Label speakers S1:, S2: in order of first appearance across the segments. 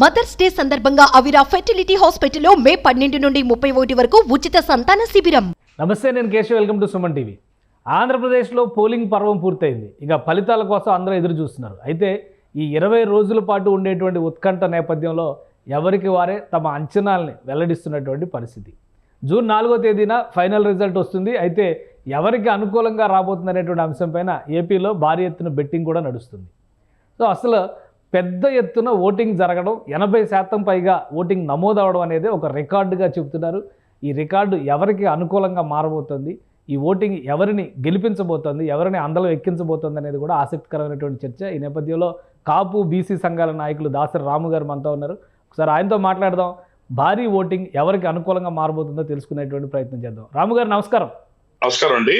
S1: Mothers day సందర్భంగా అవిరా fertility హాస్పిటల్లో మే పన్నెండు నుండి ముప్పై ఒకటి వరకు ఉచిత సంతాన శిబిరం.
S2: నమస్తే నేను Keshav. Welcome to Suman TV. ఆంధ్రప్రదేశ్లో పోలింగ్ పర్వం పూర్తయింది. ఇక ఫలితాల కోసం అందరూ ఎదురు చూస్తున్నారు. అయితే ఈ ఇరవై రోజుల పాటు ఉండేటువంటి ఉత్కంఠ నేపథ్యంలో ఎవరికి వారే తమ అంచనాల్ని వెల్లడిస్తున్నటువంటి పరిస్థితి. జూన్ నాలుగో తేదీన ఫైనల్ రిజల్ట్ వస్తుంది. అయితే ఎవరికి అనుకూలంగా రాబోతుందనేటువంటి అంశంపైన ఏపీలో భారీ ఎత్తున బెట్టింగ్ కూడా నడుస్తుంది. సో అసలు పెద్ద ఎత్తున ఓటింగ్ జరగడం ఎనభై శాతం పైగా ఓటింగ్ నమోదవడం అనేది ఒక రికార్డుగా చెబుతున్నారు. ఈ రికార్డు ఎవరికి అనుకూలంగా మారబోతుంది? ఈ ఓటింగ్ ఎవరిని గెలిపించబోతోంది? ఎవరిని అందలో ఎక్కించబోతోంది అనేది కూడా ఆసక్తికరమైనటువంటి చర్చ. ఈ నేపథ్యంలో కాపు బీసీ సంఘాల నాయకులు దాసరి రాము గారు మనతో ఉన్నారు. ఒకసారి ఆయనతో మాట్లాడదాం. భారీ ఓటింగ్ ఎవరికి అనుకూలంగా మారబోతుందో తెలుసుకునేటువంటి ప్రయత్నం చేద్దాం. రాము గారు నమస్కారం.
S3: నమస్కారం అండి.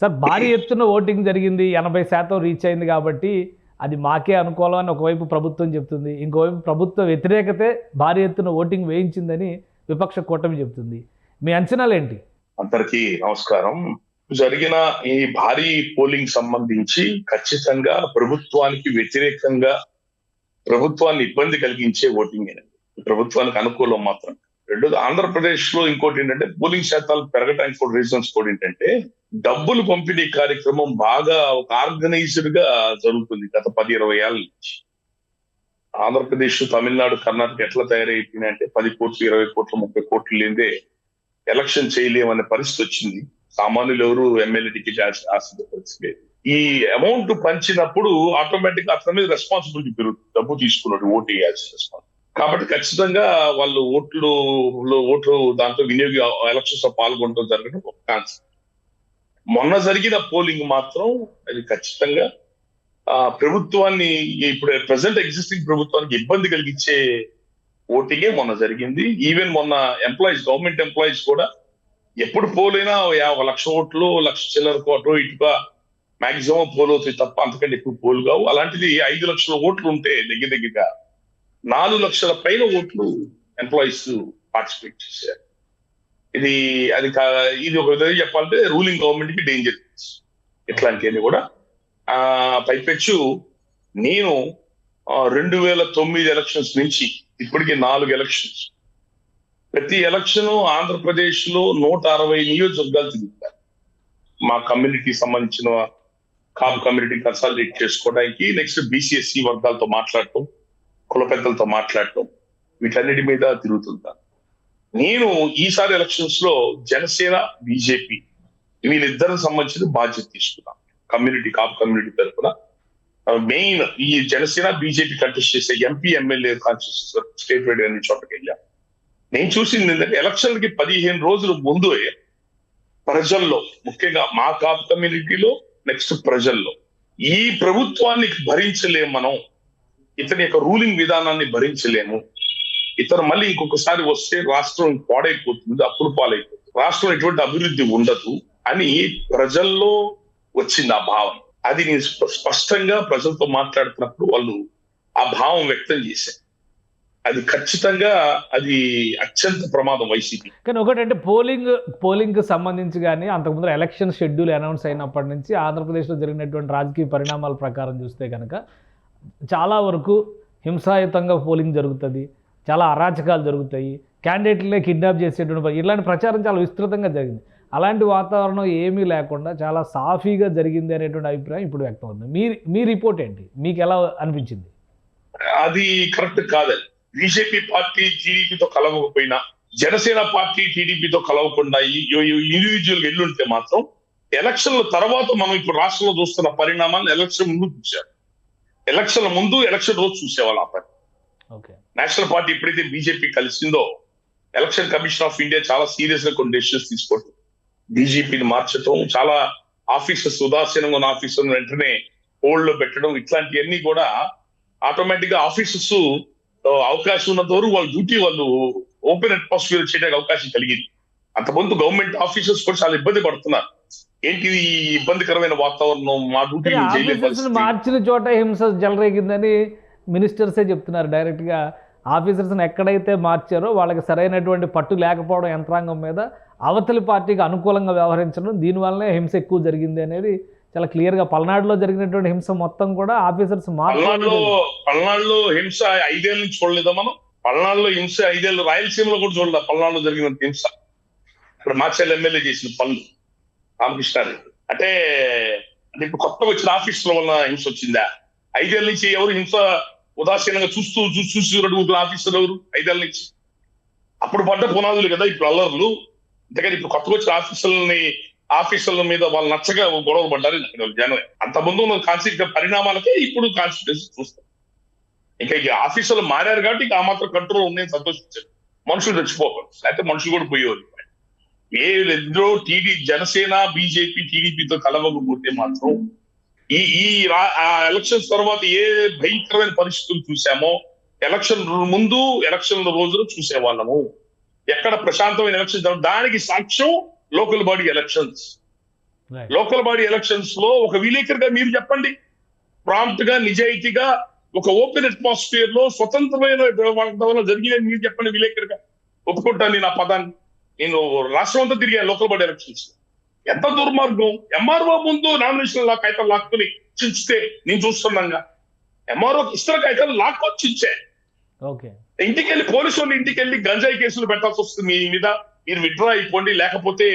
S2: సార్ భారీ ఎత్తున ఓటింగ్ జరిగింది. ఎనభై శాతం రీచ్ అయింది కాబట్టి అది మాకే అనుకూలం అని ఒకవైపు ప్రభుత్వం చెప్తుంది ఇంకోవైపు ప్రభుత్వ వ్యతిరేకతే భారీ ఎత్తున ఓటింగ్ వేయించిందని విపక్ష కూటమి చెప్తుంది. మీ అంచనాలు ఏంటి
S3: అందరికీ నమస్కారం. జరిగిన ఈ భారీ పోలింగ్ సంబంధించి ఖచ్చితంగా ప్రభుత్వానికి వ్యతిరేకంగా ప్రభుత్వాన్ని ఇబ్బంది కలిగించే ఓటింగ్ ప్రభుత్వానికి అనుకూలం మాత్రం. రెండోది ఆంధ్రప్రదేశ్లో ఇంకోటి ఏంటంటే పోలింగ్ శాతాలు పెరగడానికి కూడా రీజన్స్ కూడా ఏంటంటే డబ్బులు పంపిణీ కార్యక్రమం బాగా ఒక ఆర్గనైజ్డ్గా జరుగుతుంది గత పది ఇరవై ఏళ్ళ నుంచి. ఆంధ్రప్రదేశ్ తమిళనాడు కర్ణాటక ఎట్లా తయారైపోయినాయి అంటే పది కోట్లు ఇరవై కోట్లు ముప్పై కోట్లు లేదే ఎలక్షన్ చేయలేమనే పరిస్థితి వచ్చింది. సామాన్యులు ఎవరు ఎమ్మెల్యే టికెట్ ఆశించే పరిస్థితి లేదు ఈ అమౌంట్ పంచినప్పుడు ఆటోమేటిక్ అతని మీద రెస్పాన్సిబిలిటీ పెరుగుతుంది. డబ్బు తీసుకున్నాడు ఓటు వేయాల్సిన రెస్పాన్స్ కాబట్టి ఖచ్చితంగా వాళ్ళు ఓట్లు ఓట్లు దాంట్లో వినియోగ ఎలక్షన్స్లో పాల్గొనడం జరగడం ఒక ఛాన్స్ మొన్న జరిగిన పోలింగ్ మాత్రం అది ఖచ్చితంగా ఆ ప్రభుత్వాన్ని ఇప్పుడు ప్రజెంట్ ఎగ్జిస్టింగ్ ప్రభుత్వానికి ఇబ్బంది కలిగించే ఓటింగే మొన్న జరిగింది. ఈవెన్ మొన్న ఎంప్లాయీస్ గవర్నమెంట్ ఎంప్లాయీస్ కూడా ఎప్పుడు పోలైనా ఒక లక్ష ఓట్లు లక్ష చిల్లర కోట్లు ఇటుగా మాక్సిమం పోల్ అవుతాయి తప్ప అంతకంటే ఎక్కువ పోలు కావు. అలాంటిది ఐదు లక్షల ఓట్లు ఉంటే దగ్గర దగ్గరగా నాలుగు లక్షల పైన ఓట్లు ఎంప్లాయీస్ పార్టిసిపేట్ చేశారు. ఇది అది కా- ఇది ఒక విధంగా చెప్పాలంటే రూలింగ్ గవర్నమెంట్కి డేంజర్ ఇట్లాంటివన్నీ కూడా ఆ పైపెచ్చు నేను రెండు వేల తొమ్మిది ఎలక్షన్స్ నుంచి ఇప్పటికి నాలుగు ఎలక్షన్స్ ప్రతి ఎలక్షన్ ఆంధ్రప్రదేశ్లో నూట అరవై నియోజకవర్గాలు తిరుగుతారు మా కమ్యూనిటీ సంబంధించిన కామ్ కమ్యూనిటీ కన్సల్టేట్ చేసుకోవడానికి నెక్స్ట్ బీసీఎస్సీ వర్గాలతో మాట్లాడటం కుల పెద్దలతో మాట్లాడటం వీటన్నిటి మీద తిరుగుతుంటాను నేను ఈసారి ఎలక్షన్స్లో జనసేన బీజేపీ వీళ్ళిద్దరికి సంబంధించిన బాధ్యత తీసుకున్నాను కమ్యూనిటీ కాపు కమ్యూనిటీ తరఫున మెయిన్ ఈ జనసేన బీజేపీ కంటెస్ట్ చేసే MP MLA constitution state wide అన్ని చోటకి వెళ్ళాం. నేను చూసింది ఏంటంటే ఎలక్షన్లకి పదిహేను రోజుల ముందు ప్రజల్లో ముఖ్యంగా మా కాపు కమ్యూనిటీలో నెక్స్ట్ ప్రజల్లో. ఈ ప్రభుత్వాన్ని భరించలేం మనం. ఇతని యొక్క రూలింగ్ విధానాన్ని భరించలేము. ఇతను మళ్ళీ ఇంకొకసారి వస్తే రాష్ట్రం పాడైపోతుంది అప్పులు పాలైపోతుంది. రాష్ట్రం ఎటువంటి అభివృద్ధి ఉండదు అని ప్రజల్లో వచ్చింది ఆ భావం అది నేను స్పష్టంగా ప్రజలతో మాట్లాడుతున్నప్పుడు వాళ్ళు ఆ భావం వ్యక్తం చేశారు. అది ఖచ్చితంగా అది అత్యంత ప్రమాదం వైసీపీ.
S2: కానీ ఒకటంటే పోలింగ్ పోలింగ్ సంబంధించి కానీ అంతకుముందు ఎలక్షన్ షెడ్యూల్ అనౌన్స్ అయినప్పటి నుంచి ఆంధ్రప్రదేశ్లో జరిగినటువంటి రాజకీయ పరిణామాల ప్రకారం చూస్తే కనుక చాలా వరకు హింసాయుతంగా పోలింగ్ జరుగుతుంది. చాలా అరాచకాలు జరుగుతాయి. క్యాండిడేట్లనే కిడ్నాప్ చేసేటువంటి ఇలాంటి ప్రచారం చాలా విస్తృతంగా జరిగింది. అలాంటి వాతావరణం ఏమీ లేకుండా చాలా సాఫీగా జరిగింది అనేటువంటి అభిప్రాయం ఇప్పుడు వ్యక్తం అవుతుంది మీ మీ రిపోర్ట్ ఏంటి? మీకు ఎలా అనిపించింది?
S3: అది కరెక్ట్ కాదు. బీజేపీ పార్టీ టీడీపీతో కలవకపోయినా జనసేన పార్టీ టీడీపీతో కలవకుండా ఇండివిజువల్ ఎల్లుంటే మాత్రం ఎలక్షన్ల తర్వాత మనం ఇప్పుడు రాష్ట్రంలో చూస్తున్న పరిణామాలను ఎలక్షన్ ముందు చూశారు. ఎలక్షన్ ముందు ఎలక్షన్ రోజు చూసేవాళ్ళు ఆ పని నేషనల్ పార్టీ ఎప్పుడైతే బీజేపీ కలిసిందో ఎలక్షన్ కమిషన్ ఆఫ్ ఇండియా చాలా సీరియస్గా కొన్ని డెసిషన్స్ తీసుకోవడం బీజేపీని మార్చడం చాలా ఆఫీసర్స్ ఉదాసీనంగా ఉన్న ఆఫీసర్ వెంటనే హోల్డ్లో పెట్టడం ఇట్లాంటివన్నీ కూడా ఆటోమేటిక్గా ఆఫీసర్స్ అవకాశం ఉన్నంత వరకు వాళ్ళ డ్యూటీ వాళ్ళు ఓపెన్ అట్మాస్ఫియర్ చేయడానికి అవకాశం కలిగింది. అంతకుముందు గవర్నమెంట్ ఆఫీసర్స్ కూడా చాలా ఇబ్బంది పడుతున్నారు. ఏంటి ఈ ఇబ్బందికరమైన వాతావరణం? మా డ్యూటీ.
S2: మార్చిన చోట హింస జలరేగిందని మినిస్టర్సే చెప్తున్నారు డైరెక్ట్గా ఆఫీసర్స్ని ఎక్కడైతే మార్చారో వాళ్ళకి సరైనటువంటి పట్టు లేకపోవడం యంత్రాంగం మీద అవతలి పార్టీకి అనుకూలంగా వ్యవహరించడం దీనివల్లనే హింస ఎక్కువ జరిగింది అనేది చాలా క్లియర్గా పల్నాడులో జరిగినటువంటి హింస మొత్తం కూడా ఆఫీసర్స్
S3: పల్నాడులో. పల్నాడులో హింస ఐదేళ్ళ నుంచి చూడలేదా మనం? పల్నాడులో హింస ఐదేళ్ళు రాయలసీమలో కూడా చూడలే పల్నాడులో జరిగిన హింస? ఇక్కడ మాచల్ ఎమ్మెల్యే చేసిన పనులు. రామకృష్ణారెడ్డి అంటే అంటే ఇప్పుడు కొత్తగా వచ్చిన ఆఫీసుల వల్ల హింస వచ్చిందా? ఐదేళ్ళ నుంచి ఎవరు హింస ఉదాసీనంగా చూస్తూ చూసి చూసి అడుగుతున్న ఆఫీసర్లు ఎవరు? ఐదేళ్ళ నుంచి. అప్పుడు పడ్డ పునాదులు కదా ఇప్పుడు అల్లర్లు. అంతేకాని ఇప్పుడు కొత్తగా వచ్చిన ఆఫీసులని ఆఫీసర్ల మీద వాళ్ళు నచ్చగా గొడవలు పడ్డారు జనం అంత ముందు ఉన్న కాన్సిక్ పరిణామాలకే ఇప్పుడు కాన్స్టిట్యూషన్ చూస్తాం ఇంకా ఈ ఆఫీసర్లు మారారు కాబట్టి ఆ మాత్రం కంట్రోల్ ఉందని సంతోషించారు. మనుషులు చచ్చిపోకూడదు లేకపోతే మనుషులు కూడా పోయేవారు ఇద్దరు టీడీ జనసేన బీజేపీ టీడీపీతో కలవకపోతే మాత్రం ఈ ఈ ఎలక్షన్స్ తర్వాత ఏ భయంకరమైన పరిస్థితులు చూసామో ఎలక్షన్ ముందు ఎలక్షన్ రోజులు చూసేవాళ్ళము. ఎక్కడ ప్రశాంతమైన ఎలక్షన్ దానికి సాక్ష్యం local body elections. Local body ఎలక్షన్స్లో ఒక విలేకర్గా మీరు చెప్పండి. ప్రాంప్ట్గా నిజాయితీగా ఒక ఓపెన్ అట్మాస్ఫియర్లో స్వతంత్రమైన వాతావరణంలో జరిగిన మీరు చెప్పండి విలేకర్గా ఒప్పుకుంటాను నేను ఆ పదాన్ని. నేను రాష్ట్రం అంతా తిరిగాను లోకల్ బాడీ ఎలక్షన్స్ ఎంత దుర్మార్గం. ఎంఆర్ఓ ముందు నామినేషన్ లా కాగితాలు లాక్కుని చించితే నేను చూస్తున్నాగా ఎంఆర్ఓ ఇస్తున్న కాగితాలు లాక్కొని చించే. ఇంటికి వెళ్ళి పోలీసు వాళ్ళు ఇంటికి వెళ్ళి గంజాయి కేసులు పెట్టాల్సి వస్తుంది మీ మీద. మీరు విత్డ్రా అయిపోండి. లేకపోతే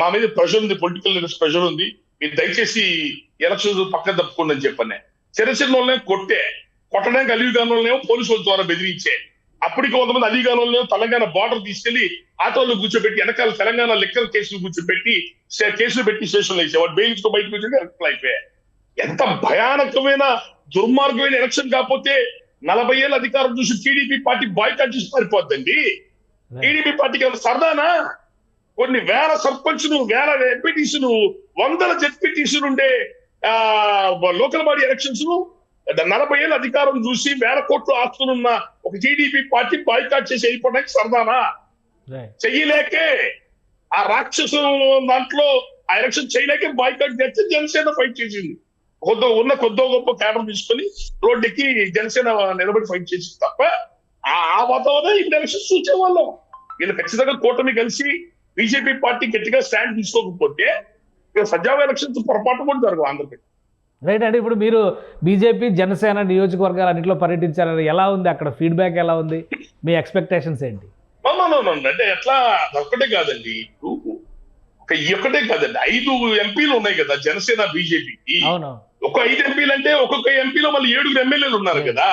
S3: మా మీద ప్రెషర్ ఉంది పొలిటికల్ ప్రెషర్ ఉంది. మీరు దయచేసి ఎలక్షన్స్ పక్కన తప్పుకోండి అని చెప్పాను చిన్న చిన్న వాళ్ళని కొట్టే. కొట్టడానికి వాళ్ళనేమో పోలీసు వాళ్ళ ద్వారా బెదిరించే. అప్పటికి కొంతమంది వాళ్ళనేమో తెలంగాణ బార్డర్ తీసుకెళ్ళి ఆటోలో కూర్చోబెట్టి వెనకాల తెలంగాణ లెక్కల కేసులు కూర్చోబెట్టి కేసులు పెట్టి స్టేషన్లో వేసే వాడు బెయిల్స్తో బయటకు వచ్చి అయిపోయాయి ఎంత భయానకమైన దుర్మార్గమైన ఎలక్షన్ కాకపోతే నలభై ఏళ్ళ అధికారం చూసి టీడీపీ పార్టీ బాయ్కాట్ చేసి పారిపోద్దండి. టీడీపీ పార్టీకి ఏమైనా సరదానా? కొన్ని వేల సర్పంచ్లు వేల ఎంపీటీసులు వందల జెడ్పీటీసులు ఉండే లోకల్ బాడీ ఎలక్షన్స్ నలభై ఏళ్ళ అధికారం చూసి వేల కోట్లు ఆస్తులున్న ఒక టీడీపీ పార్టీ బాయ్కాట్ చేసి వెళ్ళిపోవడానికి సరదానా? చెయ్యలేకే. ఆ రాక్షసు దాంట్లో ఆ ఎలక్షన్ చేయలేకే బాయ్కాట్ చేస్తే జనసేన ఫైట్ చేసింది. కొద్ది ఉన్న కొద్దో గొప్ప కేడర్ తీసుకొని రోడ్డుకి జనసేన నిలబడి ఫైట్ చేసింది తప్ప ఆ వాతావరణం ఇప్పుడు ఎలక్షన్ చూసేవాళ్ళం. వీళ్ళు ఖచ్చితంగా కూటమి కలిసి బీజేపీ పార్టీ గట్టిగా స్టాండ్ తీసుకోకపోతే సజావ ఎలక్షన్స్ పొరపాటు కూడా జరగవు ఆంధ్రప్రదేశ్.
S2: రైట్ అంటే ఇప్పుడు మీరు బీజేపీ జనసేన నియోజకవర్గాలు అన్నింటిలో పర్యటించారు ఎలా ఉంది? అక్కడ ఫీడ్బ్యాక్ ఎలా ఉంది? మీ ఎక్స్పెక్టేషన్స్ ఏంటి?
S3: అంటే ఎట్లా ఒక్కటే కాదండి. ఇప్పుడు ఒక ఒక్కటే కాదండి. ఐదు ఎంపీలు ఉన్నాయి కదా జనసేన బీజేపీకి
S2: అవును.
S3: ఒక ఐదు ఎంపీలు అంటే ఒక్కొక్క ఎంపీలో మళ్ళీ ఏడుగురు ఎమ్మెల్యేలు ఉన్నారు కదా.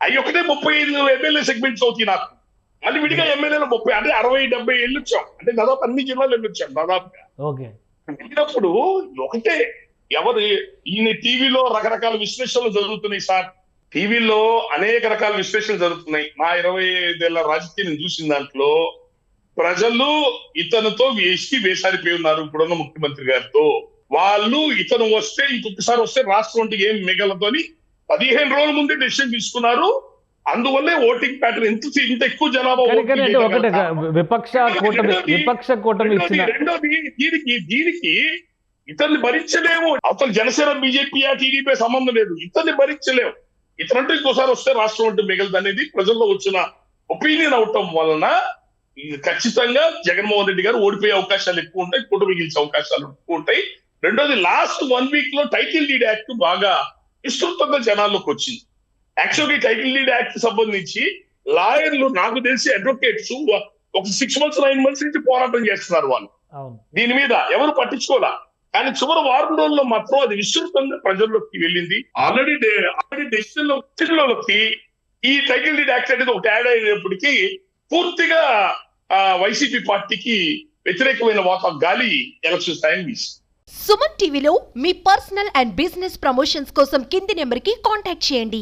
S3: అవి ఒకటే ముప్పై ఐదు ఎమ్మెల్యే సెగ్మెంట్స్ అవుతాయి నాకు. మళ్ళీ విడిగా ఎమ్మెల్యేలు ముప్పై అంటే అరవై డెబ్బై వెళ్ళొచ్చాం అంటే దాదాపు అన్ని జిల్లాలు వెళ్ళొచ్చాం దాదాపుగా.
S2: ఓకే
S3: వెళ్ళినప్పుడు ఒకటే ఎవరు ఈయన టీవీలో రకరకాల విశ్లేషణలు జరుగుతున్నాయి సార్. టీవీలో అనేక రకాల విశ్లేషణలు జరుగుతున్నాయి. నా ఇరవై ఐదేళ్ళ రాజకీయం చూసిన దాంట్లో ప్రజలు ఇతనితో వేసి వేసారిపోయి ఉన్నారు ఇప్పుడున్న ముఖ్యమంత్రి గారితో. వాళ్ళు ఇతను వస్తే ఇంకొకసారి వస్తే రాష్ట్రం ఏం మిగలదు అని పదిహేను రోజుల ముందే డెసిషన్ తీసుకున్నారు. అందువల్లే ఓటింగ్ ప్యాటర్న్ ఎంత ఇంత ఎక్కువ జనాభా.
S2: విపక్ష కూటమి విపక్ష కూటమి
S3: రెండోది దీనికి దీనికి ఇతన్ని భరించలేము. అవతల జనసేన బీజేపీ టీడీపీ సంబంధం లేదు. ఇతన్ని భరించలేము. ఇతనంటే ఇంకోసారి వస్తే రాష్ట్రం అంటే మిగలదు అనేది ప్రజల్లో వచ్చిన ఒపీనియన్ అవటం వలన ఖచ్చితంగా జగన్మోహన్ రెడ్డి గారు ఓడిపోయే అవకాశాలు ఎక్కువ ఉంటాయి కూటమి గెలిచే అవకాశాలు ఎక్కువ ఉంటాయి. రెండోది లాస్ట్ వన్ వీక్లో టైటిల్ డీడ్ యాక్ట్ బాగా విస్తృతంగా జనాల్లోకి వచ్చింది. యాక్చువల్గా టైటిల్ డీడ్ యాక్ట్ సంబంధించి లాయర్లు నాకు తెలిసి అడ్వకేట్స్ ఒక సిక్స్ మంత్స్ నైన్ మంత్స్ నుంచి పోరాటం చేస్తున్నారు వాళ్ళు. దీని మీద ఎవరు పట్టించుకోవాలా కానీ చివరి వారం రోజుల్లో మాత్రం అది విస్తృతంగా ప్రజల్లోకి వెళ్ళింది. ఆల్రెడీ ఆల్రెడీ డెసిషన్లోకి ఈ టైటిల్ డీడ్ యాక్ట్ అనేది ఒకటి యాడ్ అయినప్పటికీ పూర్తిగా వైసీపీ పార్టీకి వ్యతిరేకమైన వాత గాలి ఎలక్షన్ టైం వీసింది.
S1: సుమన్ టీవీలో మీ పర్సనల్ అండ్ బిజినెస్ ప్రమోషన్స్ కోసం కింది నెంబర్కి కాంటాక్ట్ చేయండి.